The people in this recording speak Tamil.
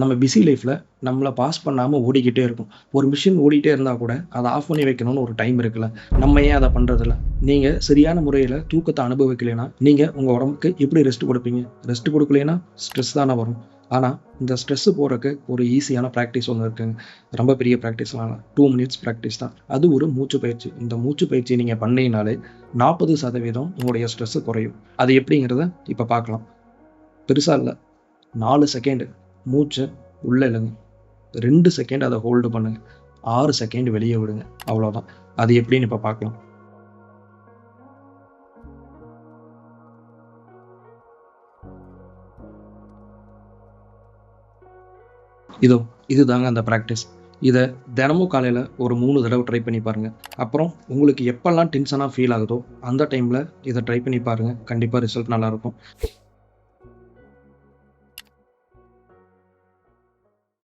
நம்ம பிஸி லைஃப்பில் நம்மளை பாஸ் பண்ணாமல் ஓடிக்கிட்டே இருக்கும். ஒரு மிஷின் ஓடிட்டே இருந்தால் கூட அதை ஆஃப் பண்ணி வைக்கணும்னு ஒரு டைம் இருக்குல்ல. நம்ம ஏன் அதை பண்ணுறதில்ல நீங்கள் சரியான முறையில் தூக்கத்தை அனுபவிக்கலைன்னா நீங்கள் உங்கள் உடம்புக்கு எப்படி ரெஸ்ட் கொடுப்பீங்க? ரெஸ்ட் கொடுக்கலைன்னா ஸ்ட்ரெஸ் தானே வரும். ஆனால் இந்த ஸ்ட்ரெஸ்ஸு போகிறதுக்கு ஒரு ஈஸியான ப்ராக்டிஸ் ஒன்று இருக்குங்க. ரொம்ப பெரிய ப்ராக்டிஸ்லாம் டூ மினிட்ஸ் ப்ராக்டிஸ் தான். அது ஒரு மூச்சு பயிற்சி. இந்த மூச்சு பயிற்சி நீங்கள் பண்ணீங்கனாலே நாற்பது சதவீதம் உங்களுடைய ஸ்ட்ரெஸ்ஸு குறையும். அது எப்படிங்கிறத இப்போ பார்க்கலாம். பெருசாக இல்லை. நாலு செகண்டு மூச்சை உள்ளே இழுங்க. ரெண்டு செகண்ட் அதை ஹோல்டு பண்ணுங்க. ஆறு செகண்ட் வெளியே விடுங்க. அவ்வளோதான் அது எப்படின்னு இப்போ பார்க்கலாம். இதோ இதுதாங்க அந்த ப்ராக்டிஸ் இதை தினமும் காலையில் ஒரு மூணு தடவை ட்ரை பண்ணி பாருங்கள் அப்புறம் உங்களுக்கு எப்போல்லாம் டென்ஷனாக ஃபீல் ஆகுதோ அந்த டைமில் இதை ட்ரை பண்ணி பாருங்கள் கண்டிப்பாக ரிசல்ட் நல்லாயிருக்கும்